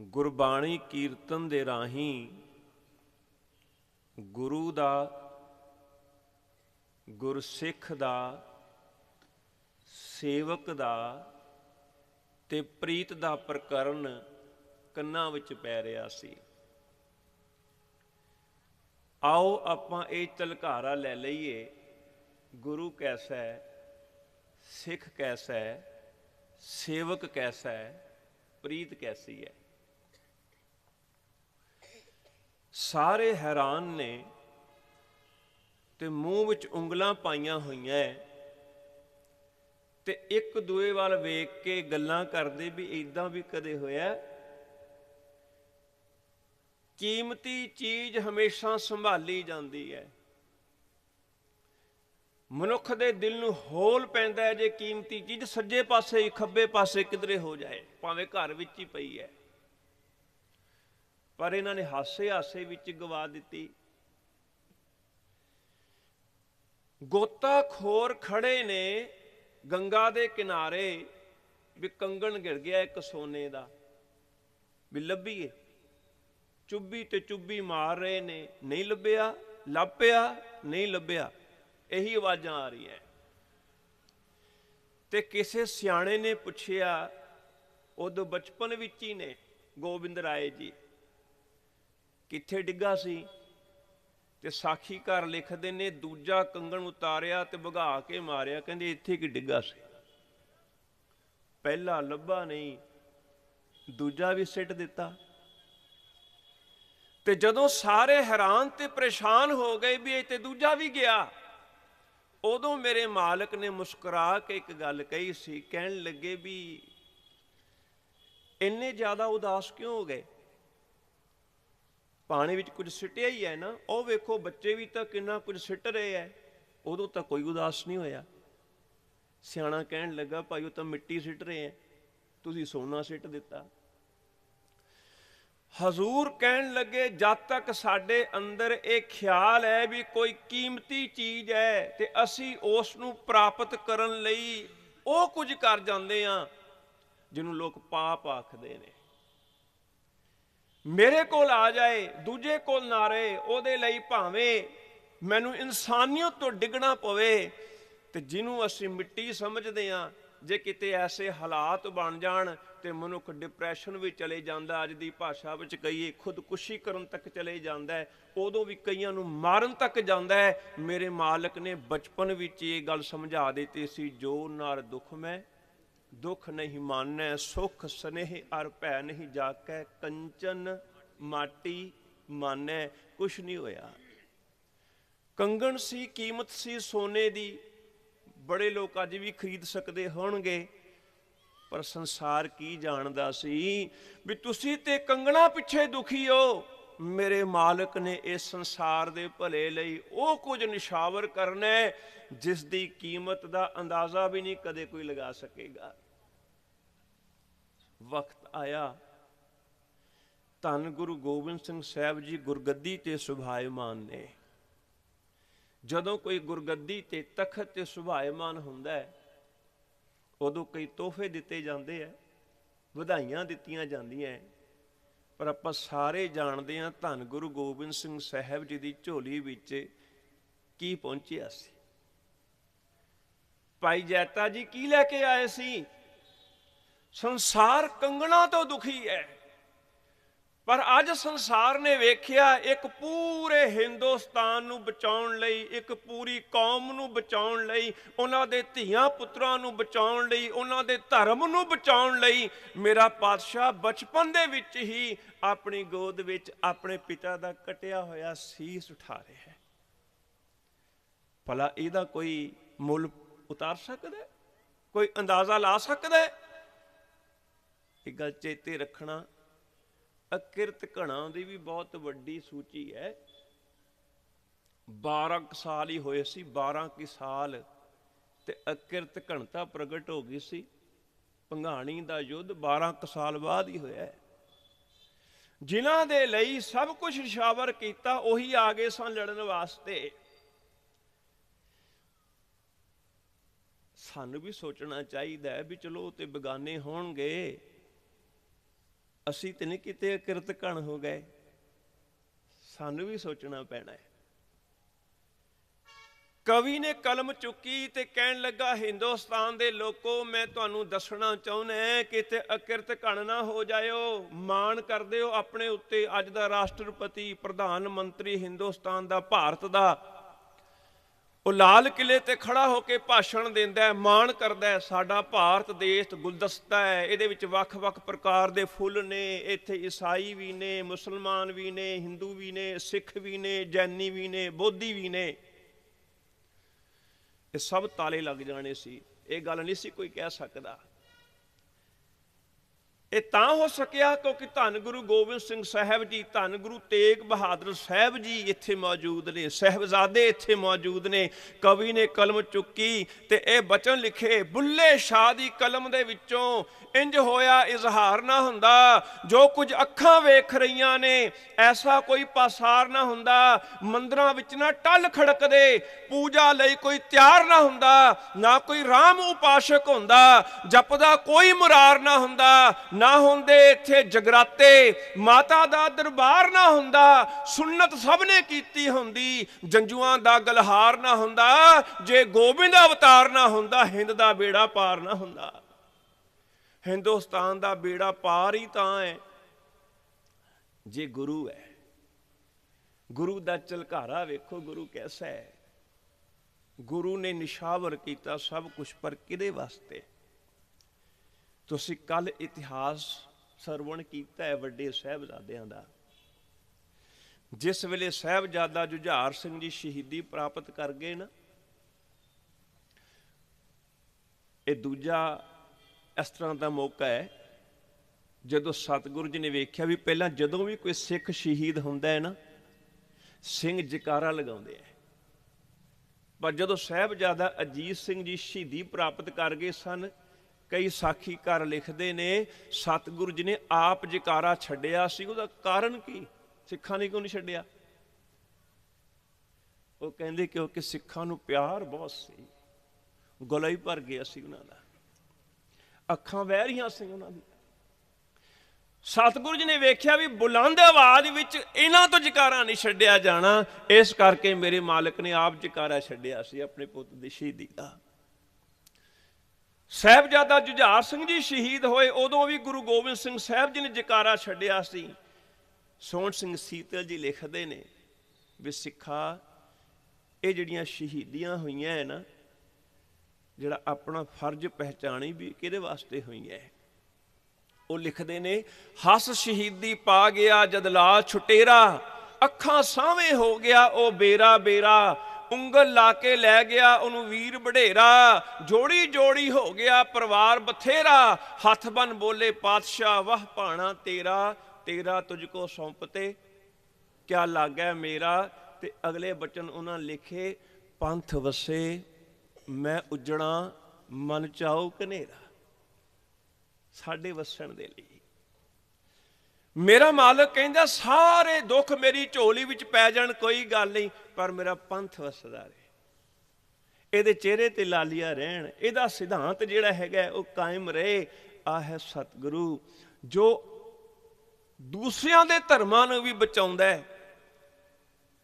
ਗੁਰਬਾਣੀ ਕੀਰਤਨ ਦੇ ਰਾਹੀਂ ਗੁਰੂ ਦਾ, ਗੁਰਸਿੱਖ ਦਾ, ਸੇਵਕ ਦਾ ਤੇ ਪ੍ਰੀਤ ਦਾ ਪ੍ਰਕਰਨ ਕੰਨਾਂ ਵਿੱਚ ਪੈ ਰਿਹਾ ਸੀ। ਆਓ ਆਪਾਂ ਇਹ ਤਲਕਾਰਾ ਲੈ ਲਈਏ। ਗੁਰੂ ਕੈਸਾ ਹੈ ਸਿੱਖ ਕੈਸਾ ਹੈ ਸੇਵਕ ਕੈਸਾ ਹੈ ਪ੍ਰੀਤ ਕੈਸੀ ਹੈ। ਸਾਰੇ ਹੈਰਾਨ ਨੇ ਤੇ ਮੂੰਹ ਵਿੱਚ ਉਂਗਲਾਂ ਪਾਈਆਂ ਹੋਈਆਂ ਤੇ ਇੱਕ ਦੂਏ ਵੱਲ ਵੇਖ ਕੇ ਗੱਲਾਂ ਕਰਦੇ ਵੀ ਇਦਾਂ ਵੀ ਕਦੇ ਹੋਇਆ? ਕੀਮਤੀ ਚੀਜ਼ ਹਮੇਸ਼ਾ ਸੰਭਾਲੀ ਜਾਂਦੀ ਹੈ ਮਨੁੱਖ ਦੇ ਦਿਲ ਨੂੰ ਹੋਲ ਪੈਂਦਾ ਹੈ ਜੇ ਕੀਮਤੀ ਚੀਜ਼ ਸੱਜੇ ਪਾਸੇ ਹੀ ਖੱਬੇ ਪਾਸੇ ਕਿਧਰੇ ਹੋ ਜਾਏ, ਭਾਵੇਂ ਘਰ ਵਿੱਚ ਹੀ ਪਈ ਹੈ ਪਰ ਇਹਨਾਂ ਨੇ ਹਾਸੇ ਹਾਸੇ ਵਿੱਚ ਗਵਾ ਦਿੱਤੀ। ਗੋਤਾਖੋਰ ਖੜੇ ਨੇ ਗੰਗਾ ਦੇ ਕਿਨਾਰੇ ਵੀ ਕੰਗਣ ਗਿਰ ਗਿਆ ਇੱਕ ਸੋਨੇ ਦਾ। ਵੀ ਲੱਭੀਏ। ਚੁੱਭੀ ਤੇ ਚੁੱਭੀ ਮਾਰ ਰਹੇ ਨੇ, ਨਹੀਂ ਲੱਭਿਆ, ਲੱਭ ਪਿਆ, ਨਹੀਂ ਲੱਭਿਆ। ਇਹੀ ਆਵਾਜ਼ਾਂ ਆ ਰਹੀਆਂ। ਤੇ ਕਿਸੇ ਸਿਆਣੇ ਨੇ ਪੁੱਛਿਆ, ਉਦੋਂ ਬਚਪਨ ਵਿੱਚ ਹੀ ਨੇ ਗੋਬਿੰਦ ਰਾਏ ਜੀ। ਕਿੱਥੇ ਡਿੱਗਾ ਸੀ? ਤੇ ਸਾਖੀ ਘਰ ਲਿਖਦੇ ਨੇ, ਦੂਜਾ ਕੰਗਣ ਉਤਾਰਿਆ ਤੇ ਭਗਾ ਕੇ ਮਾਰਿਆ। ਕਹਿੰਦੇ ਇੱਥੇ ਕੀ ਡਿੱਗਾ ਸੀ? ਪਹਿਲਾ ਲੱਭਾ ਨਹੀਂ, ਦੂਜਾ ਵੀ ਸਿੱਟ ਦਿੱਤਾ। ਤੇ ਜਦੋਂ ਸਾਰੇ ਹੈਰਾਨ ਤੇ ਪਰੇਸ਼ਾਨ ਹੋ ਗਏ ਵੀ ਇਹ ਤੇ ਦੂਜਾ ਵੀ ਗਿਆ, ਉਦੋਂ ਮੇਰੇ ਮਾਲਕ ਨੇ ਮੁਸਕਰਾ ਕੇ ਇੱਕ ਗੱਲ ਕਹੀ ਸੀ, ਕਹਿਣ ਲੱਗੇ ਵੀ ਇੰਨੇ ਜ਼ਿਆਦਾ ਉਦਾਸ ਕਿਉਂ ਹੋ ਗਏ? ਪਾਣੀ ਵਿੱਚ ਕੁਝ ਸਿੱਟਿਆ ਹੀ ਹੈ ਨਾ, ਉਹ ਵੇਖੋ ਬੱਚੇ ਵੀ ਤਾਂ ਕਿੰਨਾ ਕੁਝ ਸਿੱਟ ਰਹੇ ਐ ਉਦੋਂ ਤਾਂ ਕੋਈ ਉਦਾਸ ਨਹੀਂ ਹੋਇਆ। ਸਿਆਣਾ ਕਹਿਣ ਲੱਗਾ, ਭਾਈ, ਉਹ ਤਾਂ ਮਿੱਟੀ ਸਿੱਟ ਰਹੇ ਐ ਤੁਸੀਂ ਸੋਨਾ ਸਿੱਟ ਦਿੱਤਾ। ਹਜ਼ੂਰ ਕਹਿਣ ਲੱਗੇ, ਜਦ ਤੱਕ ਸਾਡੇ ਅੰਦਰ ਇਹ ਖਿਆਲ ਹੈ ਵੀ ਕੋਈ ਕੀਮਤੀ ਚੀਜ਼ ਹੈ ਤੇ ਅਸੀਂ ਉਸ ਨੂੰ ਪ੍ਰਾਪਤ ਕਰਨ ਲਈ ਉਹ ਕੁਝ ਕਰ ਜਾਂਦੇ ਆ ਜਿਹਨੂੰ ਲੋਕ ਪਾਪ ਆਖਦੇ ਨੇ। ਮੇਰੇ ਕੋਲ ਆ ਜਾਏ, ਦੂਜੇ ਕੋਲ ਨਾ ਰਹੇ, ਉਹਦੇ ਲਈ ਭਾਵੇਂ ਮੈਨੂੰ ਇਨਸਾਨੀਅਤ ਤੋਂ ਡਿੱਗਣਾ ਪਵੇ ਤੇ ਜਿਹਨੂੰ ਅਸੀਂ ਮਿੱਟੀ ਸਮਝਦੇ ਆ ਜੇ ਕਿਤੇ ਐਸੇ ਹਾਲਾਤ ਬਣ ਜਾਣ ਤੇ ਮਨੁੱਖ ਡਿਪਰੈਸ਼ਨ ਵੀ ਚਲੇ ਜਾਂਦਾ, ਅੱਜ ਦੀ ਭਾਸ਼ਾ ਵਿੱਚ ਕਹੀਏ, ਖੁਦਕੁਸ਼ੀ ਕਰਨ ਤੱਕ ਚਲੇ ਜਾਂਦਾ ਉਦੋਂ ਵੀ ਕਈਆਂ ਨੂੰ ਮਾਰਨ ਤੱਕ ਜਾਂਦਾ ਮੇਰੇ ਮਾਲਕ ਨੇ ਬਚਪਨ ਵਿੱਚ ਇਹ ਗੱਲ ਸਮਝਾ ਦਿੱਤੀ ਸੀ, ਜੋ ਨਰ ਦੁੱਖ ਮੈਂ ਦੁੱਖ ਨਹੀਂ ਮਾਨੈ ਸੁਖ ਸਨੇਹ ਅਰ ਭੈ ਨਹੀਂ ਜਾਕੈ, ਕੰਚਨ ਮਾਟੀ ਮਾਨੈ ਕੁਛ ਨਹੀਂ ਹੋਇਆ। ਕੰਗਣ ਸੀ, ਕੀਮਤ ਸੀ ਸੋਨੇ ਦੀ, ਬੜੇ ਲੋਕ ਅੱਜ ਵੀ ਖਰੀਦ ਸਕਦੇ ਹੋਣਗੇ, ਪਰ ਸੰਸਾਰ ਕੀ ਜਾਣਦਾ ਸੀ ਵੀ ਤੁਸੀਂ ਤੇ ਕੰਗਣਾ ਪਿੱਛੇ ਦੁਖੀ ਹੋ। ਮੇਰੇ ਮਾਲਕ ਨੇ ਇਸ ਸੰਸਾਰ ਦੇ ਭਲੇ ਲਈ ਉਹ ਕੁਝ ਨਿਸ਼ਾਵਰ ਕਰਨਾ ਜਿਸ ਦੀ ਕੀਮਤ ਦਾ ਅੰਦਾਜ਼ਾ ਵੀ ਨਹੀਂ ਕਦੇ ਕੋਈ ਲਗਾ ਸਕੇਗਾ। ਵਕਤ ਆਇਆ। ਧੰਨ ਗੁਰੂ ਗੋਬਿੰਦ ਸਿੰਘ ਸਾਹਿਬ ਜੀ ਗੁਰਗੱਦੀ ਤੇ ਸੁਭਾਇਮਾਨ ਨੇ। ਜਦੋਂ ਕੋਈ ਗੁਰਗੱਦੀ ਤੇ ਤਖਤ ਤੇ ਸੁਭਾਇਮਾਨ ਹੁੰਦਾ ਹੈ, ਉਦੋਂ ਕਈ ਤੋਹਫੇ ਦਿੱਤੇ ਜਾਂਦੇ ਆ ਵਧਾਈਆਂ ਦਿੱਤੀਆਂ ਜਾਂਦੀਆਂ ਹੈ। ਪਰ ਆਪਾਂ ਸਾਰੇ ਜਾਣਦੇ ਹਾਂ ਧੰਨ ਗੁਰੂ ਗੋਬਿੰਦ ਸਿੰਘ ਸਾਹਿਬ ਜੀ ਦੀ ਝੋਲੀ ਵਿੱਚ ਕੀ ਪਹੁੰਚਿਆ ਸੀ। ਭਾਈ ਜੈਤਾ ਜੀ ਕੀ ਲੈ ਕੇ ਆਏ ਸੀ? ਸੰਸਾਰ ਕੰਗਣਾ ਤੋਂ ਦੁਖੀ ਹੈ। ਪਰ ਅੱਜ ਸੰਸਾਰ ਨੇ ਵੇਖਿਆ ਇੱਕ ਪੂਰੇ ਹਿੰਦੁਸਤਾਨ ਨੂੰ ਬਚਾਉਣ ਲਈ, ਇੱਕ ਪੂਰੀ ਕੌਮ ਨੂੰ ਬਚਾਉਣ ਲਈ, ਉਹਨਾਂ ਦੇ ਧੀਆਂ ਪੁੱਤਰਾਂ ਨੂੰ ਬਚਾਉਣ ਲਈ, ਉਹਨਾਂ ਦੇ ਧਰਮ ਨੂੰ ਬਚਾਉਣ ਲਈ ਮੇਰਾ ਪਾਤਸ਼ਾਹ ਬਚਪਨ ਦੇ ਵਿੱਚ ਹੀ ਆਪਣੀ ਗੋਦ ਵਿੱਚ ਆਪਣੇ ਪਿਤਾ ਦਾ ਕਟਿਆ ਹੋਇਆ ਸੀਸ ਉਠਾ ਰਿਹਾ ਹੈ। ਭਲਾ ਇਹਦਾ ਕੋਈ ਮੁੱਲ ਉਤਾਰ ਸਕਦਾ ਕੋਈ ਅੰਦਾਜ਼ਾ ਲਾ ਸਕਦਾ ਇਹ ਗੱਲ ਚੇਤੇ ਰੱਖਣਾ ਅਕਿਰਤ ਘਣਾ ਦੀ ਵੀ ਬਹੁਤ ਵੱਡੀ ਸੂਚੀ ਹੈ। 12 ਕੁ ਸਾਲ ਹੀ ਹੋਏ ਸੀ 12 ਕੀ ਸਾਲ ਤੇ ਅਕਿਰਤ ਘਣਤਾ ਪ੍ਰਗਟ ਹੋ ਗਈ ਸੀ। ਭੰਗਾਣੀ ਦਾ ਯੁੱਧ 12 ਕੁ ਸਾਲ ਬਾਅਦ ਹੀ ਹੋਇਆ ਹੈ। ਜਿਨ੍ਹਾਂ ਦੇ ਲਈ ਸਭ ਕੁਝ ਰਿਸ਼ਾਵਰ ਕੀਤਾ, ਉਹੀ ਆ ਗਏ ਸਨ ਲੜਨ ਵਾਸਤੇ। ਸਾਨੂੰ ਵੀ ਸੋਚਣਾ ਚਾਹੀਦਾ ਹੈ ਵੀ ਚਲੋ ਉਹ ਤੇ ਬਗਾਨੇ ਹੋਣਗੇ। ਅਸੀਂ ਤੇ ਨਹੀਂ ਕਿਤੇ ਕਿਰਤ ਕਣ ਹੋ ਗਏ। ਸਾਨੂੰ ਵੀ ਸੋਚਣਾ ਪੈਣਾ ਹੈ। ਕਵੀ ਨੇ ਕਲਮ ਚੁੱਕੀ ਤੇ ਕਹਿਣ ਲੱਗਾ, ਹਿੰਦੁਸਤਾਨ ਦੇ ਲੋਕੋ, ਮੈਂ ਤੁਹਾਨੂੰ ਦੱਸਣਾ ਚਾਹੁੰਦਾ ਹਾਂ ਕਿ ਅਕਿਰਤ ਕਣ ਨਾ ਹੋ ਜਾਇਓ। ਮਾਣ ਕਰਦੇ ਹੋ ਆਪਣੇ ਉੱਤੇ। ਅੱਜ ਦਾ ਰਾਸ਼ਟਰਪਤੀ, ਪ੍ਰਧਾਨ ਮੰਤਰੀ ਹਿੰਦੁਸਤਾਨ ਦਾ, ਭਾਰਤ ਦਾ ਉਹ ਲਾਲ ਕਿਲੇ ਤੇ ਖੜਾ ਹੋ ਕੇ ਭਾਸ਼ਣ ਦਿੰਦਾ ਹੈ, ਮਾਣ ਕਰਦਾ ਹੈ, ਸਾਡਾ ਭਾਰਤ ਦੇਸ਼ ਗੁਲਦਸਤਾ ਹੈ। ਇਹਦੇ ਵਿੱਚ ਵੱਖ-ਵੱਖ ਪ੍ਰਕਾਰ ਦੇ ਫੁੱਲ ਨੇ, ਇੱਥੇ ਈਸਾਈ ਵੀ ਨੇ, ਮੁਸਲਮਾਨ ਵੀ ਨੇ, ਹਿੰਦੂ ਵੀ ਨੇ, ਸਿੱਖ ਵੀ ਨੇ, ਜੈਨੀ ਵੀ ਨੇ, ਬੋਧੀ ਵੀ ਨੇ। ਇਹ ਸਭ ਤਾਲੇ ਲੱਗ ਜਾਣੇ ਸੀ। ਇਹ ਗੱਲ ਨਹੀਂ ਸੀ ਕੋਈ ਕਹਿ ਸਕਦਾ। ਇਹ ਤਾਂ ਹੋ ਸਕਿਆ ਕਿਉਂਕਿ ਧੰਨ ਗੁਰੂ ਗੋਬਿੰਦ ਸਿੰਘ ਸਾਹਿਬ ਜੀ, ਧੰਨ ਗੁਰੂ ਤੇਗ ਬਹਾਦਰ ਸਾਹਿਬ ਜੀ ਇੱਥੇ ਮੌਜੂਦ ਨੇ, ਸਹਿਬਜ਼ਾਦੇ ਇੱਥੇ ਮੌਜੂਦ ਨੇ, ਕਵੀ ਨੇ ਕਲਮ ਚੁੱਕੀ ਤੇ ਇਹ ਬਚਨ ਲਿਖੇ, ਬੁੱਲੇ ਸ਼ਾਹ ਦੀ ਕਲਮ ਦੇ ਵਿੱਚੋਂ ਇੰਜ ਹੋਇਆ ਇਜ਼ਹਾਰ ਨਾ ਹੁੰਦਾ, ਜੋ ਕੁਝ ਅੱਖਾਂ ਵੇਖ ਰਹੀਆਂ ਨੇ, ਐਸਾ ਕੋਈ ਪਾਸਾਰ ਨਾ ਹੁੰਦਾ, ਮੰਦਰਾਂ ਵਿੱਚ ਨਾ ਟੱਲ ਖੜਕਦੇ, ਪੂਜਾ ਲਈ ਕੋਈ ਤਿਆਰ ਨਾ ਹੁੰਦਾ, ਨਾ ਕੋਈ ਰਾਮ ਉਪਾਸ਼ਕ ਹੁੰਦਾ, ਜਪਦਾ ਕੋਈ ਮੁਰਾਰ ਨਾ ਹੁੰਦਾ ਨਾ ਹੁੰਦੇ ਇੱਥੇ ਜਗਰਾਤੇ, ਮਾਤਾ ਦਾ ਦਰਬਾਰ ਨਾ ਹੁੰਦਾ ਸੁਨਨਤ ਸਭ ਨੇ ਕੀਤੀ ਹੁੰਦੀ, ਜੰਜੂਆਂ ਦਾ ਗਲਹਾਰ ਨਾ ਹੁੰਦਾ, ਜੇ ਗੋਬਿੰਦ ਅਵਤਾਰ ਨਾ ਹੁੰਦਾ, ਹਿੰਦ ਦਾ ਬੇੜਾ ਪਾਰ ਨਾ ਹੁੰਦਾ। ਹਿੰਦੁਸਤਾਨ ਦਾ ਬੇੜਾ ਪਾਰ ਹੀ ਤਾਂ ਹੈ। ਜੇ ਗੁਰੂ ਹੈ, ਗੁਰੂ ਦਾ ਚਲਕਾਰਾ ਵੇਖੋ, ਗੁਰੂ ਕੈਸਾ ਹੈ? ਗੁਰੂ ਨੇ ਨਿਸ਼ਾਵਰ ਕੀਤਾ ਸਭ ਕੁਝ ਪਰ ਕਿਹਦੇ ਵਾਸਤੇ? ਤੁਸੀਂ ਕੱਲ ਇਤਿਹਾਸ ਸਰਵਣ ਕੀਤਾ ਹੈ ਵੱਡੇ ਸਹਿਬਜ਼ਾਦਿਆਂ ਦਾ। ਜਿਸ ਵੇਲੇ ਸਹਿਬਜ਼ਾਦਾ ਜੁਝਾਰ ਸਿੰਘ ਜੀ ਸ਼ਹੀਦੀ ਪ੍ਰਾਪਤ ਕਰ ਗਏ ਨਾ, ਇਹ ਦੂਜਾ ਇਸ ਤਰ੍ਹਾਂ ਦਾ ਮੌਕਾ ਹੈ, ਜਦੋਂ ਸਤਿਗੁਰੂ ਜੀ ਨੇ ਵੇਖਿਆ ਵੀ ਪਹਿਲਾਂ ਜਦੋਂ ਵੀ ਕੋਈ ਸਿੱਖ ਸ਼ਹੀਦ ਹੁੰਦਾ ਹੈ ਨਾ, ਸਿੰਘ ਜਕਾਰਾ ਲਗਾਉਂਦੇ ਆ। ਪਰ ਜਦੋਂ ਸਾਹਿਬਜ਼ਾਦਾ ਅਜੀਤ ਸਿੰਘ ਜੀ ਸ਼ਹੀਦੀ ਪ੍ਰਾਪਤ ਕਰ ਗਏ ਸਨ ਕਈ ਸਾਖੀਕਾਰ ਲਿਖਦੇ ਨੇ, ਸਤਿਗੁਰੂ ਜੀ ਨੇ ਆਪ ਜਕਾਰਾ ਛੱਡਿਆ ਸੀ, ਉਹਦਾ ਕਾਰਨ ਕੀ? ਸਿੱਖਾਂ ਨੇ ਕਿਉਂ ਨਹੀਂ ਛੱਡਿਆ? ਉਹ ਕਹਿੰਦੇ ਕਿਉਂਕਿ ਸਿੱਖਾਂ ਨੂੰ ਪਿਆਰ ਬਹੁਤ ਸੀ। ਗਲਾ ਹੀ ਭਰ ਗਿਆ ਸੀ ਉਹਨਾਂ ਦਾ। ਅੱਖਾਂ ਵਹਿ ਰਹੀਆਂ ਸੀ ਉਹਨਾਂ ਦੀ ਸਤਿਗੁਰੂ ਜੀ ਨੇ ਵੇਖਿਆ ਵੀ ਬੁਲੰਦ ਆਵਾਜ਼ ਵਿੱਚ ਇਹਨਾਂ ਤੋਂ ਜਕਾਰਾ ਨਹੀਂ ਛੱਡਿਆ ਜਾਣਾ। ਇਸ ਕਰਕੇ ਮੇਰੇ ਮਾਲਕ ਨੇ ਆਪ ਜਕਾਰਾ ਛੱਡਿਆ ਸੀ ਆਪਣੇ ਪੁੱਤ ਦੀ ਸ਼ਹੀਦੀ ਦਾ। ਸਾਹਿਬਜ਼ਾਦਾ ਜੁਝਾਰ ਸਿੰਘ ਜੀ ਸ਼ਹੀਦ ਹੋਏ, ਉਦੋਂ ਵੀ ਗੁਰੂ ਗੋਬਿੰਦ ਸਿੰਘ ਸਾਹਿਬ ਜੀ ਨੇ ਜਕਾਰਾ ਛੱਡਿਆ ਸੀ। ਸੋਹਣ ਸਿੰਘ ਸੀਤਲ ਜੀ ਲਿਖਦੇ ਨੇ ਵੀ ਸਿੱਖਾ, ਇਹ ਜਿਹੜੀਆਂ ਸ਼ਹੀਦੀਆਂ ਹੋਈਆਂ ਹੈ ਨਾ, ਜਿਹੜਾ ਆਪਣਾ ਫਰਜ਼ ਪਹਿਚਾਣੀ ਵੀ ਕਿਹਦੇ ਵਾਸਤੇ ਹੋਈ ਹੈ। ਉਹ ਲਿਖਦੇ ਨੇ, ਹੱਸ ਸ਼ਹੀਦੀ ਪਾ ਗਿਆ ਜਦ ਲਾਲ ਛੁਟੇਰਾ, ਅੱਖਾਂ ਸਾਵੇਂ ਹੋ ਗਿਆ ਉਹ ਬੇਰਾ ਬੇਰਾ ਉਂਗਲ ਲਾ ਕੇ ਲੈ ਗਿਆ, ਉਹਨੂੰ ਵੀਰ ਵਡੇਰਾ। ਜੋੜੀ ਜੋੜੀ ਹੋ ਗਿਆ ਪਰਿਵਾਰ ਬਥੇਰਾ। ਹੱਥ ਬਨ ਬੋਲੇ, ਪਾਤਸ਼ਾਹ, ਵਾਹ ਭਾਣਾ ਤੇਰਾ। ਤੇਰਾ ਤੁਝ ਕੋ ਸੌਂਪਤੇ ਕਿਆ ਲਾਗੈ ਮੇਰਾ? ਤੇ ਅਗਲੇ ਬਚਨ ਉਹਨਾਂ ਲਿਖੇ, ਪੰਥ ਵਸੇ, ਮੈਂ ਉਜਣਾ, ਮਨ ਚਾਉ ਕਨੇਰਾ ਸਾਡੇ ਵਸਣ ਦੇ ਲਈ। ਮੇਰਾ ਮਾਲਕ ਕਹਿੰਦਾ, ਸਾਰੇ ਦੁੱਖ ਮੇਰੀ ਝੋਲੀ ਵਿੱਚ ਪੈ ਜਾਣ, ਕੋਈ ਗੱਲ ਨਹੀਂ। ਪਰ ਮੇਰਾ ਪੰਥ ਵਸਦਾ ਰਹੇ। ਇਹਦੇ ਚਿਹਰੇ ਤੇ ਲਾਲੀਆਂ ਰਹਿਣ। ਇਹਦਾ ਸਿਧਾਂਤ ਜਿਹੜਾ ਹੈਗਾ, ਉਹ ਕਾਇਮ ਰਹੇ। ਆ ਹੈ ਸਤਿਗੁਰੂ, ਜੋ ਦੂਸਰਿਆਂ ਦੇ ਧਰਮਾਂ ਨੂੰ ਵੀ ਬਚਾਉਂਦਾ ਹੈ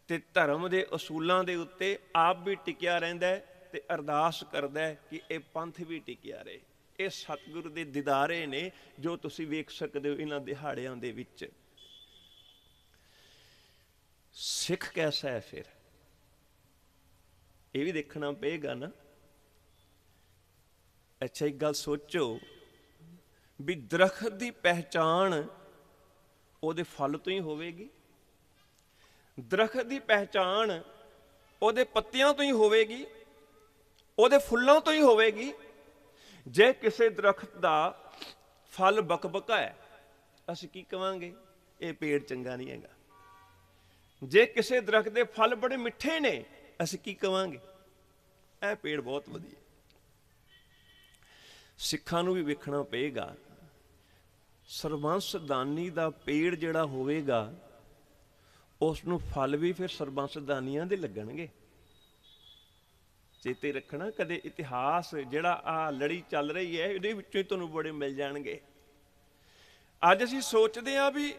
ਤੇ ਧਰਮ ਦੇ ਅਸੂਲਾਂ ਦੇ ਉੱਤੇ ਆਪ ਵੀ ਟਿਕਿਆ ਰਹਿੰਦਾ ਹੈ ਤੇ ਅਰਦਾਸ ਕਰਦਾ ਹੈ ਕਿ ਇਹ ਪੰਥ ਵੀ ਟਿਕਿਆ ਰਹੇ। ਇਹ ਸਤਿਗੁਰੂ ਦੇ ਦਿਦਾਰੇ ਨੇ ਜੋ ਤੁਸੀਂ ਵੇਖ ਸਕਦੇ ਹੋ ਇਹਨਾਂ ਦਿਹਾੜਿਆਂ ਦੇ ਵਿੱਚ। ਸਿੱਖ ਕੈਸਾ ਹੈ ਫਿਰ? ਇਹ ਵੀ ਦੇਖਣਾ ਪਏਗਾ ਨਾ। ਅੱਛਾ, ਇੱਕ ਗੱਲ ਸੋਚੋ ਵੀ ਦਰਖਤ ਦੀ ਪਹਿਚਾਣ ਉਹਦੇ ਫਲ ਤੋਂ ਹੀ ਹੋਵੇਗੀ। ਦਰਖਤ ਦੀ ਪਹਿਚਾਣ ਉਹਦੇ ਪੱਤਿਆਂ ਤੋਂ ਹੀ ਹੋਵੇਗੀ, ਉਹਦੇ ਫੁੱਲਾਂ ਤੋਂ ਹੀ ਹੋਵੇਗੀ। ਜੇ ਕਿਸੇ ਦਰਖਤ ਦਾ ਫਲ ਬਕਬਕਾ ਹੈ, ਅਸੀਂ ਕੀ ਕਵਾਂਗੇ? ਇਹ ਪੇੜ ਚੰਗਾ ਨਹੀਂ ਹੈਗਾ। ਜੇ ਕਿਸੇ ਦਰਖਤ ਦੇ ਫਲ ਬੜੇ ਮਿੱਠੇ ਨੇ, ਅਸੀਂ ਕੀ ਕਵਾਂਗੇ? ਇਹ ਪੇੜ ਬਹੁਤ ਵਧੀਆ। ਸਿੱਖਾਂ ਨੂੰ ਵੀ ਵੇਖਣਾ ਪਏਗਾ। ਸਰਬੰਸ ਦਾਨੀ ਦਾ ਪੇੜ ਜਿਹੜਾ ਹੋਵੇਗਾ ਉਸ ਨੂੰ ਫਲ ਵੀ ਫਿਰ ਸਰਬੰਸ ਦਾਨੀਆਂ ਦੇ ਲੱਗਣਗੇ। ਚੇਤੇ ਰੱਖਣਾ, ਕਦੇ ਇਤਿਹਾਸ ਜਿਹੜਾ ਆ ਲੜੀ ਚੱਲ ਰਹੀ ਹੈ, ਇਹਦੇ ਵਿੱਚੋਂ ਹੀ ਤੁਹਾਨੂੰ ਬੜੇ ਮਿਲ ਜਾਣਗੇ। ਅੱਜ ਅਸੀਂ ਸੋਚਦੇ ਹਾਂ ਵੀ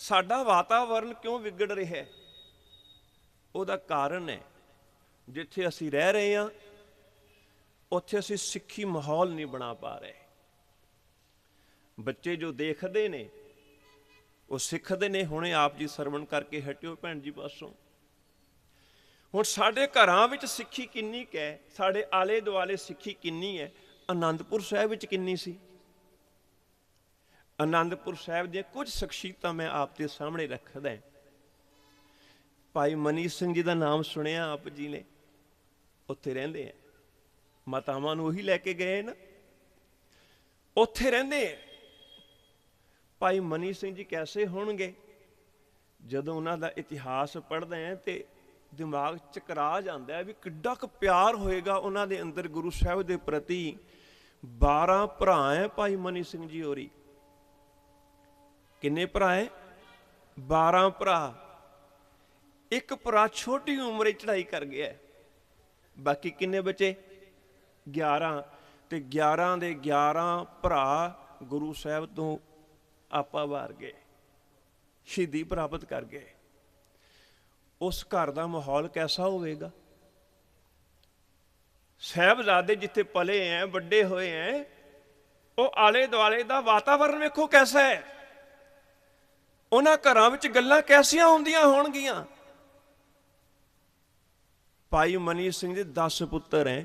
ਸਾਡਾ ਵਾਤਾਵਰਣ ਕਿਉਂ ਵਿਗੜ ਰਿਹਾ ਹੈ? ਉਹਦਾ ਕਾਰਨ ਹੈ, ਜਿੱਥੇ ਅਸੀਂ ਰਹਿ ਰਹੇ ਹਾਂ, ਉੱਥੇ ਅਸੀਂ ਸਿੱਖੀ ਮਾਹੌਲ ਨਹੀਂ ਬਣਾ ਪਾ ਰਹੇ। ਬੱਚੇ ਜੋ ਦੇਖਦੇ ਨੇ, ਉਹ ਸਿੱਖਦੇ ਨੇ, ਹੁਣੇ ਆਪ ਜੀ ਸਰਵਣ ਕਰਕੇ ਹਟਿਓ ਭੈਣ ਜੀ ਪਾਸੋਂ। ਹੁਣ ਸਾਡੇ ਘਰਾਂ ਵਿੱਚ ਸਿੱਖੀ ਕਿੰਨੀ ਕੁ ਹੈ? ਸਾਡੇ ਆਲੇ ਦੁਆਲੇ ਸਿੱਖੀ ਕਿੰਨੀ ਹੈ? ਆਨੰਦਪੁਰ ਸਾਹਿਬ ਵਿੱਚ ਕਿੰਨੀ ਸੀ? ਆਨੰਦਪੁਰ ਸਾਹਿਬ ਦੀਆਂ ਕੁਝ ਸ਼ਖਸੀਅਤਾਂ ਮੈਂ ਆਪ ਦੇ ਸਾਹਮਣੇ ਰੱਖਦਾ ਭਾਈ ਮਨੀ ਸਿੰਘ ਜੀ ਦਾ ਨਾਮ ਸੁਣਿਆ ਆਪ ਜੀ ਨੇ? ਉੱਥੇ ਰਹਿੰਦੇ ਆ। ਮਾਤਾਵਾਂ ਨੂੰ ਉਹੀ ਲੈ ਕੇ ਗਏ ਨਾ? ਉੱਥੇ ਰਹਿੰਦੇ ਆ। ਭਾਈ ਮਨੀ ਸਿੰਘ ਜੀ ਕੈਸੇ ਹੋਣਗੇ? ਜਦੋਂ ਉਹਨਾਂ ਦਾ ਇਤਿਹਾਸ ਪੜ੍ਹਦੇ ਆ ਤੇ ਦਿਮਾਗ ਚਕਰਾ ਜਾਂਦਾ ਹੈ ਵੀ ਕਿੱਡਾ ਕੁ ਪਿਆਰ ਹੋਏਗਾ ਉਹਨਾਂ ਦੇ ਅੰਦਰ ਗੁਰੂ ਸਾਹਿਬ ਦੇ ਪ੍ਰਤੀ। 12 ਭਰਾ ਹੈ ਭਾਈ ਮਨੀ ਸਿੰਘ ਜੀ ਹੋਰੀ। ਕਿੰਨੇ ਭਰਾ ਹੈ? 12 ਭਰਾ। ਇੱਕ ਭਰਾ ਛੋਟੀ ਉਮਰੇ ਚੜ੍ਹਾਈ ਕਰ ਗਿਆ ਬਾਕੀ ਕਿੰਨੇ ਬੱਚੇ? 11 ਤੇ 11 ਦੇ 11 ਭਰਾ ਗੁਰੂ ਸਾਹਿਬ ਤੋਂ ਆਪਾ ਵਾਰ ਗਏ। ਸ਼ਹੀਦੀ ਪ੍ਰਾਪਤ ਕਰ ਗਏ। ਉਸ ਘਰ ਦਾ ਮਾਹੌਲ ਕੈਸਾ ਹੋਵੇਗਾ? ਸਹਿਬਜ਼ਾਦੇ ਜਿੱਥੇ ਪਲੇ ਐ, ਵੱਡੇ ਹੋਏ ਐ, ਉਹ ਆਲੇ ਦੁਆਲੇ ਦਾ ਵਾਤਾਵਰਣ ਵੇਖੋ ਕੈਸਾ ਹੈ ਉਹਨਾਂ ਘਰਾਂ ਵਿੱਚ ਗੱਲਾਂ ਕੈਸੀਆਂ ਹੁੰਦੀਆਂ ਹੋਣਗੀਆਂ। ਭਾਈ ਮਨੀ ਸਿੰਘ ਦੇ 10 ਪੁੱਤਰ ਐ।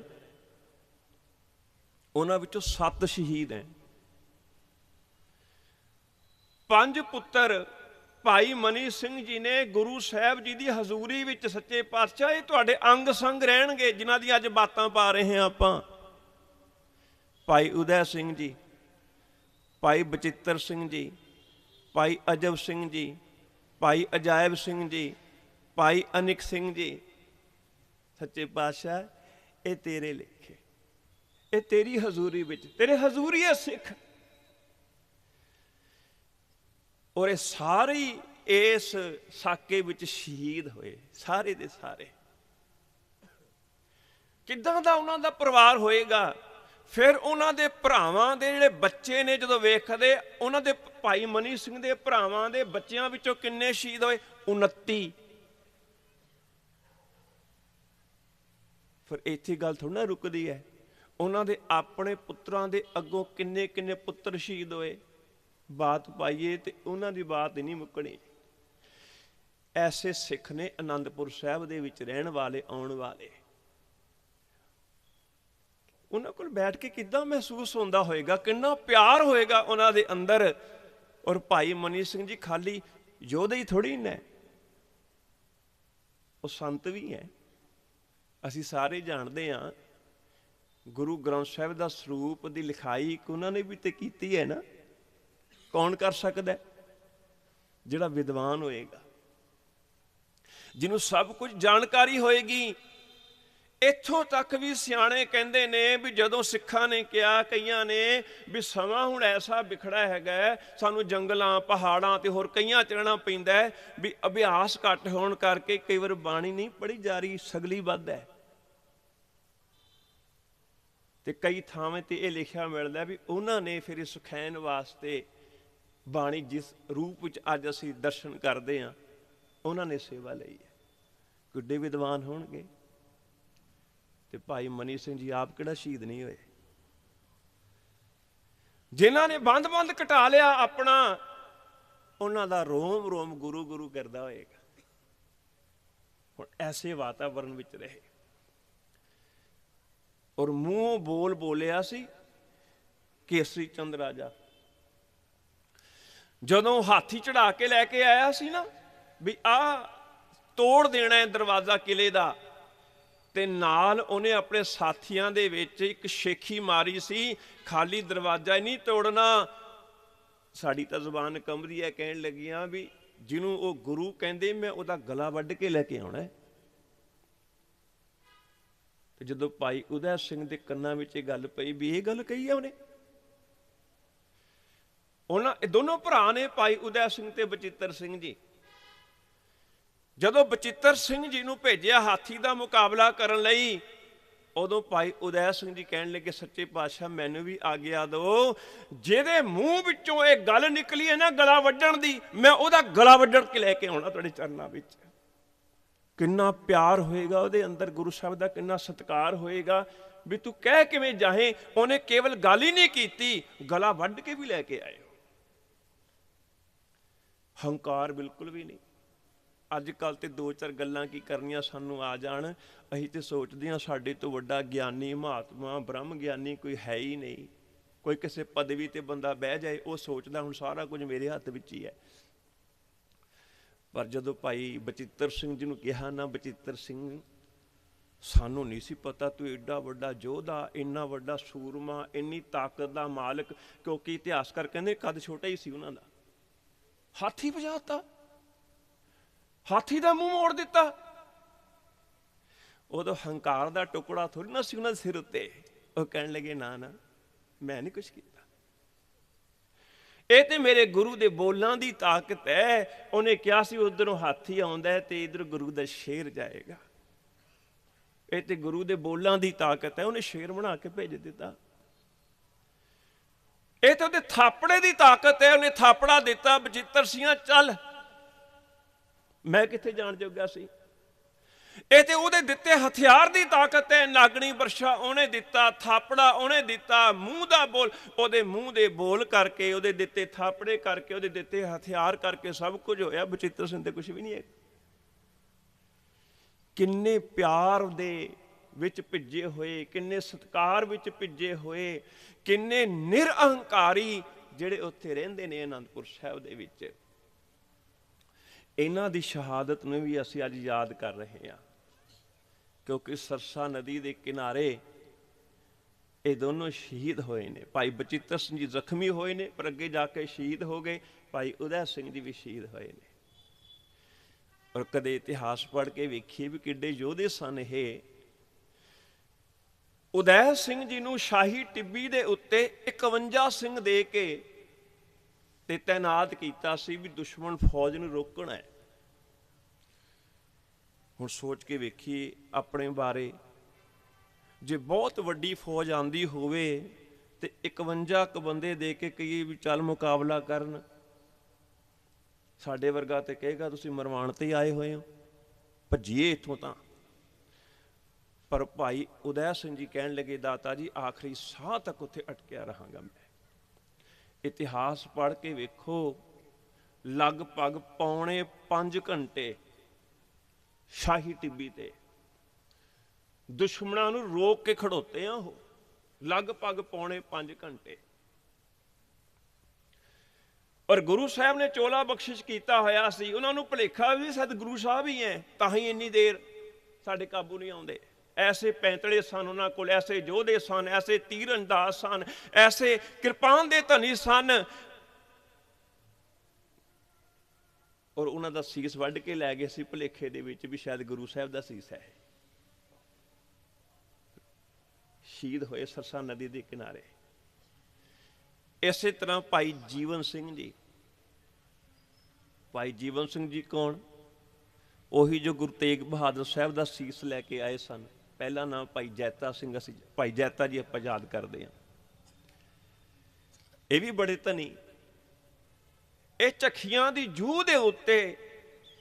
ਉਹਨਾਂ ਵਿੱਚੋਂ 7 ਸ਼ਹੀਦ ਐ। ਪੰਜ ਪੁੱਤਰ ਭਾਈ ਮਨੀ ਸਿੰਘ ਜੀ ਨੇ ਗੁਰੂ ਸਾਹਿਬ ਜੀ ਦੀ ਹਜ਼ੂਰੀ ਵਿੱਚ ਸੱਚੇ ਪਾਤਸ਼ਾਹ ਇਹ ਤੁਹਾਡੇ ਅੰਗ ਸੰਗ ਰਹਿਣਗੇ, ਜਿਨ੍ਹਾਂ ਦੀ ਅੱਜ ਬਾਤਾਂ ਪਾ ਰਹੇ ਹਾਂ ਆਪਾਂ। ਭਾਈ ਉਦੈ ਸਿੰਘ ਜੀ, ਭਾਈ ਬਚਿੱਤਰ ਸਿੰਘ ਜੀ, ਭਾਈ ਅਜਬ ਸਿੰਘ ਜੀ, ਭਾਈ ਅਜਾਇਬ ਸਿੰਘ ਜੀ, ਭਾਈ ਅਨਿਕ ਸਿੰਘ ਜੀ, ਸੱਚੇ ਪਾਤਸ਼ਾਹ, ਇਹ ਤੇਰੇ ਲਿਖੇ, ਇਹ ਤੇਰੀ ਹਜ਼ੂਰੀ ਵਿੱਚ, ਤੇਰੇ ਹਜ਼ੂਰੀ ਹੈ ਸਿੱਖ। ਔਰ ਇਹ ਸਾਰੇ ਇਸ ਸਾਕੇ ਵਿੱਚ ਸ਼ਹੀਦ ਹੋਏ, ਸਾਰੇ ਦੇ ਸਾਰੇ। ਕਿੱਦਾਂ ਦਾ ਉਹਨਾਂ ਦਾ ਪਰਿਵਾਰ ਹੋਏਗਾ? ਫਿਰ ਉਹਨਾਂ ਦੇ ਭਰਾਵਾਂ ਦੇ ਜਿਹੜੇ ਬੱਚੇ ਨੇ ਜਦੋਂ ਵੇਖਦੇ, ਉਹਨਾਂ ਦੇ ਭਾਈ ਮਨੀ ਸਿੰਘ ਦੇ ਭਰਾਵਾਂ ਦੇ ਬੱਚਿਆਂ ਵਿੱਚੋਂ ਕਿੰਨੇ ਸ਼ਹੀਦ ਹੋਏ? 29 ਫਿਰ ਇੱਥੇ ਗੱਲ ਥੋੜਾ ਨਾ ਰੁਕਦੀ ਹੈ। ਉਹਨਾਂ ਦੇ ਆਪਣੇ ਪੁੱਤਰਾਂ ਦੇ ਅੱਗੋਂ ਕਿੰਨੇ ਕਿੰਨੇ ਪੁੱਤਰ ਸ਼ਹੀਦ ਹੋਏ? ਬਾਤ ਪਾਈਏ ਤੇ ਉਹਨਾਂ ਦੀ ਬਾਤ ਹੀ ਨਹੀਂ ਮੁੱਕਣੀ। ਐਸੇ ਸਿੱਖ ਨੇ ਆਨੰਦਪੁਰ ਸਾਹਿਬ ਦੇ ਵਿੱਚ ਰਹਿਣ ਵਾਲੇ, ਆਉਣ ਵਾਲੇ। ਉਹਨਾਂ ਕੋਲ ਬੈਠ ਕੇ ਕਿੱਦਾਂ ਮਹਿਸੂਸ ਹੁੰਦਾ ਹੋਏਗਾ? ਕਿੰਨਾ ਪਿਆਰ ਹੋਏਗਾ ਉਹਨਾਂ ਦੇ ਅੰਦਰ? ਔਰ ਭਾਈ ਮਨੀ ਸਿੰਘ ਜੀ ਖਾਲੀ ਯੋਧੇ ਹੀ ਥੋੜੀ ਨੇ। ਉਹ ਸੰਤ ਵੀ ਹੈ। ਅਸੀਂ ਸਾਰੇ ਜਾਣਦੇ ਹਾਂ, ਗੁਰੂ ਗ੍ਰੰਥ ਸਾਹਿਬ ਦਾ ਸਰੂਪ ਦੀ ਲਿਖਾਈ ਇੱਕ ਉਹਨਾਂ ਨੇ ਵੀ ਤੇ ਕੀਤੀ ਹੈ ਨਾ। ਕੌਣ ਕਰ ਸਕਦਾ ਜਿਹੜਾ ਵਿਦਵਾਨ ਹੋਏਗਾ। ਜਿਹਨੂੰ ਸਭ ਕੁਝ ਜਾਣਕਾਰੀ ਹੋਏਗੀ। ਇੱਥੋਂ ਤੱਕ ਵੀ ਸਿਆਣੇ ਕਹਿੰਦੇ ਨੇ ਵੀ ਜਦੋਂ ਸਿੱਖਾਂ ਨੇ ਕਿਹਾ, ਕਈਆਂ ਨੇ ਵੀ ਸਮਾਂ ਹੁਣ ਐਸਾ ਵਿਖੜਾ ਹੈਗਾ ਸਾਨੂੰ ਜੰਗਲਾਂ, ਪਹਾੜਾਂ ਤੇ ਹੋਰ ਕਈਆਂ ਚੜਨਾ ਪੈਂਦਾ ਵੀ ਅਭਿਆਸ ਘੱਟ ਹੋਣ ਕਰਕੇ ਕਈ ਵਾਰ ਬਾਣੀ ਨਹੀਂ ਪੜੀ ਜਾ ਰਹੀ, ਸਗਲੀ ਵੱਧ ਹੈ। ਤੇ ਕਈ ਥਾਵਾਂ ਤੇ ਇਹ ਲਿਖਿਆ ਮਿਲਦਾ ਵੀ ਉਹਨਾਂ ਨੇ ਫਿਰ ਇਸ ਸੁਖੈਨ ਵਾਸਤੇ ਬਾਣੀ ਜਿਸ ਰੂਪ ਵਿੱਚ ਅੱਜ ਅਸੀਂ ਦਰਸ਼ਨ ਕਰਦੇ ਹਾਂ, ਉਹਨਾਂ ਨੇ ਸੇਵਾ ਲਈ ਹੈ। ਕਿੱਡੇ ਵਿਦਵਾਨ ਹੋਣਗੇ। ਤੇ ਭਾਈ ਮਨੀ ਸਿੰਘ ਜੀ ਆਪ ਕਿਹੜਾ ਸ਼ਹੀਦ ਨਹੀਂ ਹੋਏ? ਜਿਨ੍ਹਾਂ ਨੇ ਬੰਦ-ਬੰਦ ਘਟਾ ਲਿਆ ਆਪਣਾ, ਉਹਨਾਂ ਦਾ ਰੋਮ ਰੋਮ ਗੁਰੂ ਗੁਰੂ ਕਰਦਾ ਹੋਏਗਾ। ਹੁਣ ਐਸੇ ਵਾਤਾਵਰਣ ਵਿੱਚ ਰਹੇ। ਔਰ ਮੂੰਹ ਬੋਲ ਬੋਲਿਆ ਸੀ, ਕੇਸਰੀ ਚੰਦ ਰਾਜਾ। ਜਦੋਂ ਹਾਥੀ ਚੜਾ ਕੇ ਲੈ ਕੇ ਆਇਆ ਸੀ ਨਾ, ਵੀ ਆ ਤੋੜ ਦੇਣਾ ਹੈ ਦਰਵਾਜ਼ਾ ਕਿਲੇ ਦਾ। ਤੇ ਨਾਲ ਉਹਨੇ ਆਪਣੇ ਸਾਥੀਆਂ ਦੇ ਵਿੱਚ ਇੱਕ ਸ਼ੇਖੀ ਮਾਰੀ ਸੀ, ਖਾਲੀ ਦਰਵਾਜ਼ਾ ਹੀ ਨਹੀਂ ਤੋੜਨਾ। ਸਾਡੀ ਤਾਂ ਜ਼ੁਬਾਨ ਕੰਬਦੀ ਹੈ ਕਹਿਣ ਲੱਗੀਆਂ ਵੀ ਜਿਹਨੂੰ ਉਹ ਗੁਰੂ ਕਹਿੰਦੇ, ਮੈਂ ਉਹਦਾ ਗਲਾ ਵੱਢ ਕੇ ਲੈ ਕੇ ਆਉਣਾ ਤੇ ਜਦੋਂ ਭਾਈ ਉਦੈ ਸਿੰਘ ਦੇ ਕੰਨਾਂ ਵਿੱਚ ਇਹ ਗੱਲ ਪਈ ਵੀ ਇਹ ਗੱਲ ਕਹੀ ਹੈ ਉਹਨੇ ਉਹਨਾਂ, ਇਹ ਦੋਨੋਂ ਭਰਾ ਨੇ ਭਾਈ ਉਦੈ ਸਿੰਘ ਤੇ ਬਚਿੱਤਰ ਸਿੰਘ ਜੀ। ਜਦੋਂ ਬਚਿੱਤਰ ਸਿੰਘ ਜੀ ਨੂੰ ਭੇਜਿਆ ਹਾਥੀ ਦਾ ਮੁਕਾਬਲਾ ਕਰਨ ਲਈ, ਉਦੋਂ ਭਾਈ ਉਦੈ ਸਿੰਘ ਜੀ ਕਹਿਣ ਲੱਗੇ, ਸੱਚੇ ਪਾਤਸ਼ਾਹ, ਮੈਨੂੰ ਵੀ ਆਗਿਆ ਦਿਓ ਜਿਹਦੇ ਮੂੰਹ ਵਿੱਚੋਂ ਇਹ ਗੱਲ ਨਿਕਲੀ ਹੈ ਨਾ ਗਲਾ ਵੱਢਣ ਦੀ, ਮੈਂ ਉਹਦਾ ਗਲਾ ਵੱਢਣ ਕੇ ਲੈ ਕੇ ਆਉਣਾ ਤੁਹਾਡੇ ਚਰਨਾਂ ਵਿੱਚ। ਕਿੰਨਾ ਪਿਆਰ ਹੋਏਗਾ ਉਹਦੇ ਅੰਦਰ, ਗੁਰੂ ਸਾਹਿਬ ਦਾ ਕਿੰਨਾ ਸਤਿਕਾਰ ਹੋਏਗਾ ਵੀ ਤੂੰ ਕਹਿ ਕਿਵੇਂ ਜਾਹੇ, ਉਹਨੇ ਕੇਵਲ ਗੱਲ ਹੀ ਨਹੀਂ ਕੀਤੀ, ਗਲਾ ਵੱਢ ਕੇ ਵੀ ਲੈ ਕੇ ਆਏ ਹੰਕਾਰ ਬਿਲਕੁਲ ਵੀ ਨਹੀਂ। ਅੱਜ ਕੱਲ ਤੇ ਦੋ ਚਾਰ ਗੱਲਾਂ ਕੀ ਕਰਨੀਆਂ ਸਾਨੂੰ ਆ ਜਾਣ। ਅਸੀਂ ਤੇ ਸੋਚਦੇ ਹਾਂ ਸਾਡੇ ਤੋਂ ਵੱਡਾ ਗਿਆਨੀ ਮਹਾਤਮਾ, ਬ੍ਰਹਮ ਗਿਆਨੀ ਕੋਈ ਹੈ ਹੀ ਨਹੀਂ। ਕੋਈ ਕਿਸੇ ਪਦਵੀ ਤੇ ਬੰਦਾ ਬਹਿ ਜਾਏ, ਉਹ ਸੋਚਦਾ ਹੁਣ ਸਾਰਾ ਕੁਝ ਮੇਰੇ ਹੱਥ ਵਿੱਚ ਹੀ ਹੈ। ਪਰ ਜਦੋਂ ਭਾਈ ਬਚਿੱਤਰ ਸਿੰਘ ਜੀ ਨੂੰ ਕਿਹਾ ਨਾ, ਬਚਿੱਤਰ ਸਿੰਘ, ਸਾਨੂੰ ਨਹੀਂ ਸੀ ਪਤਾ ਤੂੰ ਏਡਾ ਵੱਡਾ ਯੋਧਾ, ਇੰਨਾ ਵੱਡਾ ਸੂਰਮਾ, ਇੰਨੀ ਤਾਕਤ ਦਾ ਮਾਲਕ, ਕਿਉਂਕਿ ਇਤਿਹਾਸਕਾਰ ਕਹਿੰਦੇ ਕਦ ਛੋਟਾ ਹੀ ਸੀ ਉਹਨਾਂ ਦਾ। ਹਾਥੀ ਭਜਾਤਾ। ਹਾਥੀ ਦਾ ਮੂੰਹ ਮੋੜ ਦਿੱਤਾ। ਉਦੋਂ ਹੰਕਾਰ ਦਾ ਟੁਕੜਾ ਥੋੜੀ ਨਾ ਸੀ ਉਹਨਾਂ ਦੇ ਸਿਰ ਉੱਤੇ। ਉਹ ਕਹਿਣ ਲੱਗੇ, ਨਾ ਨਾ, ਮੈਂ ਨਹੀਂ ਕੁਝ ਕੀਤਾ। ਇਹ ਤੇ ਮੇਰੇ ਗੁਰੂ ਦੇ ਬੋਲਾਂ ਦੀ ਤਾਕਤ ਹੈ। ਉਹਨੇ ਕਿਹਾ ਸੀ, ਉਧਰੋਂ ਹਾਥੀ ਆਉਂਦਾ ਤੇ ਇਧਰ ਗੁਰੂ ਦਾ ਸ਼ੇਰ ਜਾਏਗਾ। ਇਹ ਤੇ ਗੁਰੂ ਦੇ ਬੋਲਾਂ ਦੀ ਤਾਕਤ ਹੈ। ਉਹਨੇ ਸ਼ੇਰ ਬਣਾ ਕੇ ਭੇਜ ਦਿੱਤਾ। ਇਹ ਤੇ ਉਹਦੇ ਥਾਪੜੇ ਦੀ ਤਾਕਤ ਹੈ, ਉਹਨੇ ਥਾਪੜਾ ਦਿੱਤਾ ਬਚਿੱਤਰ ਸਿੰਘਾਂ ਚੱਲ। ਮੈਂ ਕਿੱਥੇ ਜਾਣ ਜੋਗਾ ਸੀ? ਇਹ ਤੇ ਉਹਦੇ ਦਿੱਤੇ ਹਥਿਆਰ ਦੀ ਤਾਕਤ ਹੈ, ਨਾਗਣੀ ਵਰਸ਼ਾ ਉਹਨੇ ਦਿੱਤਾ, ਥਾਪੜਾ ਉਹਨੇ ਦਿੱਤਾ, ਮੂੰਹ ਦਾ ਬੋਲ। ਉਹਦੇ ਮੂੰਹ ਦੇ ਬੋਲ ਕਰਕੇ, ਉਹਦੇ ਦਿੱਤੇ ਥਾਪੜੇ ਕਰਕੇ, ਉਹਦੇ ਦਿੱਤੇ ਹਥਿਆਰ ਕਰਕੇ ਸਭ ਕੁਝ ਹੋਇਆ ਬਚਿੱਤਰ ਸਿੰਘ ਤੇ ਕੁਝ ਵੀ ਨਹੀਂ ਹੈ। ਕਿੰਨੇ ਪਿਆਰ ਦੇ ਵਿੱਚ ਭਿੱਜੇ ਹੋਏ, ਕਿੰਨੇ ਸਤਕਾਰ ਵਿੱਚ ਭਿੱਜੇ ਹੋਏ ਕਿੰਨੇ ਨਿਰਅਹੰਕਾਰੀ ਜਿਹੜੇ ਉੱਥੇ ਰਹਿੰਦੇ ਨੇ ਅਨੰਦਪੁਰ ਸਾਹਿਬ ਦੇ ਵਿੱਚ। ਇਹਨਾਂ ਦੀ ਸ਼ਹਾਦਤ ਨੂੰ ਵੀ ਅਸੀਂ ਅੱਜ ਯਾਦ ਕਰ ਰਹੇ ਹਾਂ। ਕਿਉਂਕਿ ਸਰਸਾ ਨਦੀ ਦੇ ਕਿਨਾਰੇ ਇਹ ਦੋਨੋਂ ਸ਼ਹੀਦ ਹੋਏ ਨੇ। ਭਾਈ ਬਚਿੱਤਰ ਸਿੰਘ ਜੀ ਜ਼ਖਮੀ ਹੋਏ ਨੇ, ਪਰ ਅੱਗੇ ਜਾ ਕੇ ਸ਼ਹੀਦ ਹੋ ਗਏ। ਭਾਈ ਉਦੈ ਸਿੰਘ ਜੀ ਵੀ ਸ਼ਹੀਦ ਹੋਏ ਨੇ। ਔਰ ਕਦੇ ਇਤਿਹਾਸ ਪੜ੍ਹ ਕੇ ਵੇਖੀਏ ਵੀ ਕਿੱਡੇ ਯੋਧੇ ਸਨ ਇਹ। ਉਦੈ ਸਿੰਘ ਜੀ ਨੂੰ ਸ਼ਾਹੀ ਟਿੱਬੀ ਦੇ ਉੱਤੇ 51 ਸਿੰਘ ਦੇ ਕੇ ਤੇ ਤਾਇਨਾਤ ਕੀਤਾ ਸੀ ਵੀ ਦੁਸ਼ਮਣ ਫੌਜ ਨੂੰ ਰੋਕਣਾ ਹੈ। ਹੁਣ ਸੋਚ ਕੇ ਵੇਖੀਏ ਆਪਣੇ ਬਾਰੇ। ਜੇ ਬਹੁਤ ਵੱਡੀ ਫੌਜ ਆਂਦੀ ਹੋਵੇ ਤੇ 51 ਕ ਬੰਦੇ ਦੇ ਕੇ ਕਹੀਏ ਵੀ ਚੱਲ ਮੁਕਾਬਲਾ ਕਰਨ, ਸਾਡੇ ਵਰਗਾ ਤੇ ਕਹੇਗਾ, ਤੁਸੀਂ ਮਰਵਾਣ ਤੇ ਆਏ ਹੋਏ ਹੋ। ਭੱਜੀਏ ਇੱਥੋਂ ਤਾਂ। ਪਰ ਭਾਈ ਉਦੈ ਸਿੰਘ ਜੀ ਕਹਿਣ ਲੱਗੇ, ਦਾਤਾ ਜੀ, ਆਖਰੀ ਸਾਹ ਤੱਕ ਉੱਥੇ ਅਟਕਿਆ ਰਹਾਂਗਾ ਮੈਂ। ਇਤਿਹਾਸ ਪੜ੍ਹ ਕੇ ਵੇਖੋ, ਲਗਭਗ ਪੌਣੇ 5 ਘੰਟੇ ਸ਼ਾਹੀ ਟਿੱਬੀ ਤੇ। ਦੁਸ਼ਮਣਾਂ ਨੂੰ ਰੋਕ ਕੇ ਖੜੋਤੇ ਆ ਉਹ, ਲਗਭਗ ਪੌਣੇ 5 ਘੰਟੇ। ਔਰ ਗੁਰੂ ਸਾਹਿਬ ਨੇ ਚੋਲਾ ਬਖਸ਼ਿਸ਼ ਕੀਤਾ ਹੋਇਆ ਸੀ, ਉਹਨਾਂ ਨੂੰ ਭਲੇਖਾ ਵੀ ਸਤਿਗੁਰੂ ਸਾਹਿਬ ਹੀ ਹੈ ਤਾਂ ਹੀ ਇੰਨੀ ਦੇਰ ਸਾਡੇ ਕਾਬੂ ਨਹੀਂ ਆਉਂਦੇ। ਐਸੇ ਪੈਂਤੜੇ ਸਨ ਉਹਨਾਂ ਕੋਲ, ਐਸੇ ਯੋਧੇ ਸਨ, ਐਸੇ ਤੀਰ ਅੰਦਾਜ਼ ਸਨ, ਐਸੇ ਕਿਰਪਾਨ ਦੇ ਧਨੀ ਸਨ। ਔਰ ਉਹਨਾਂ ਦਾ ਸੀਸ ਵੱਢ ਕੇ ਲੈ ਗਏ ਸੀ ਭੁਲੇਖੇ ਦੇ ਵਿੱਚ ਵੀ ਸ਼ਾਇਦ ਗੁਰੂ ਸਾਹਿਬ ਦਾ ਸੀਸ ਹੈ। ਸ਼ਹੀਦ ਹੋਏ ਸਰਸਾ ਨਦੀ ਦੇ ਕਿਨਾਰੇ। ਇਸੇ ਤਰ੍ਹਾਂ ਭਾਈ ਜੀਵਨ ਸਿੰਘ ਜੀ। ਭਾਈ ਜੀਵਨ ਸਿੰਘ ਜੀ ਕੌਣ? ਉਹੀ ਜੋ ਗੁਰੂ ਤੇਗ ਬਹਾਦਰ ਸਾਹਿਬ ਦਾ ਸੀਸ ਲੈ ਕੇ ਆਏ ਸਨ। ਪਹਿਲਾ ਨਾਮ ਭਾਈ ਜੈਤਾ ਸਿੰਘ ਅਸੀਂ, ਭਾਈ ਜੈਤਾ ਜੀ ਆਪਾਂ ਯਾਦ ਕਰਦੇ ਹਾਂ। ਇਹ ਵੀ ਬੜੇ ਧਨੀ। ਇਹ ਚਖੀਆਂ ਦੀ ਜੂਹ ਦੇ ਉੱਤੇ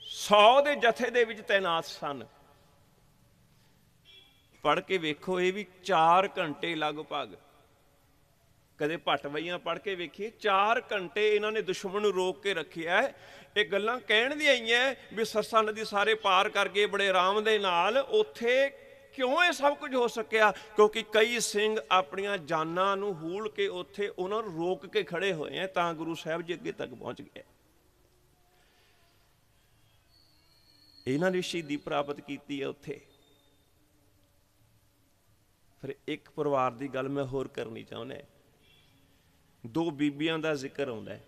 100 ਦੇ ਜਥੇ ਦੇ ਵਿੱਚ ਤੈਨਾਤ ਸਨ। ਪੜ ਕੇ ਵੇਖੋ, ਇਹ ਵੀ 4 ਘੰਟੇ ਲਗਭਗ। ਕਦੇ ਪਟਵਈਆਂ ਪੜ ਕੇ ਵੇਖੀਏ 4 ਘੰਟੇ ਇਹਨਾਂ ਨੇ ਦੁਸ਼ਮਣ ਨੂੰ ਰੋਕ ਕੇ ਰੱਖਿਆ ਇਹ ਗੱਲਾਂ ਕਹਿਣ ਦੀ ਆਈਆਂ ਵੀ ਸਰਸਾ ਨਦੀ ਸਾਰੇ ਪਾਰ ਕਰਕੇ ਬੜੇ ਆਰਾਮ ਦੇ ਨਾਲ ਉੱਥੇ ਕਿਉਂ ਇਹ ਸਭ ਕੁਝ ਹੋ ਸਕਿਆ? ਕਿਉਂਕਿ ਕਈ ਸਿੰਘ ਆਪਣੀਆਂ ਜਾਨਾਂ ਨੂੰ ਹੂਲ ਕੇ ਉੱਥੇ ਉਹਨਾਂ ਨੂੰ ਰੋਕ ਕੇ ਖੜੇ ਹੋਏ ਆ, ਤਾਂ ਗੁਰੂ ਸਾਹਿਬ ਜੀ ਅੱਗੇ ਤੱਕ ਪਹੁੰਚ ਗਏ। ਇਹਨਾਂ ਨੇ ਸ਼ਹੀਦੀ ਪ੍ਰਾਪਤ ਕੀਤੀ ਹੈ ਉੱਥੇ। ਫਿਰ ਇੱਕ ਪਰਿਵਾਰ ਦੀ ਗੱਲ ਮੈਂ ਹੋਰ ਕਰਨੀ ਚਾਹੁੰਦਾ ਦੋ ਬੀਬੀਆਂ ਦਾ ਜ਼ਿਕਰ ਆਉਂਦਾ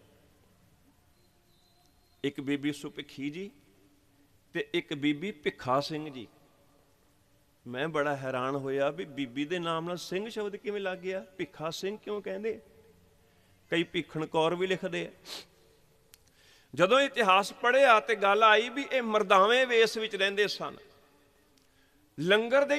ਇੱਕ ਬੀਬੀ ਸੁਪਖੀ ਜੀ ਤੇ ਇੱਕ ਬੀਬੀ ਭਿੱਖਾ ਸਿੰਘ ਜੀ। ਮੈਂ ਬੜਾ ਹੈਰਾਨ ਹੋਇਆ ਵੀ ਬੀਬੀ ਦੇ ਨਾਮ ਨਾਲ ਸਿੰਘ ਸ਼ਬਦ ਕਿਵੇਂ ਲੱਗ ਗਿਆ? ਭਿੱਖਾ ਸਿੰਘ ਕਿਉਂ ਕਹਿੰਦੇ? ਕਈ ਭਿੱਖਣ ਕੌਰ ਵੀ ਲਿਖਦੇ ਆ। ਜਦੋਂ ਇਤਿਹਾਸ ਪੜ੍ਹਿਆ ਤੇ ਗੱਲ ਆਈ ਵੀ ਇਹ ਮਰਦਾਵੇਂ ਵੇਸ ਵਿੱਚ ਰਹਿੰਦੇ ਸਨ। ਲੰਗਰ ਦੇ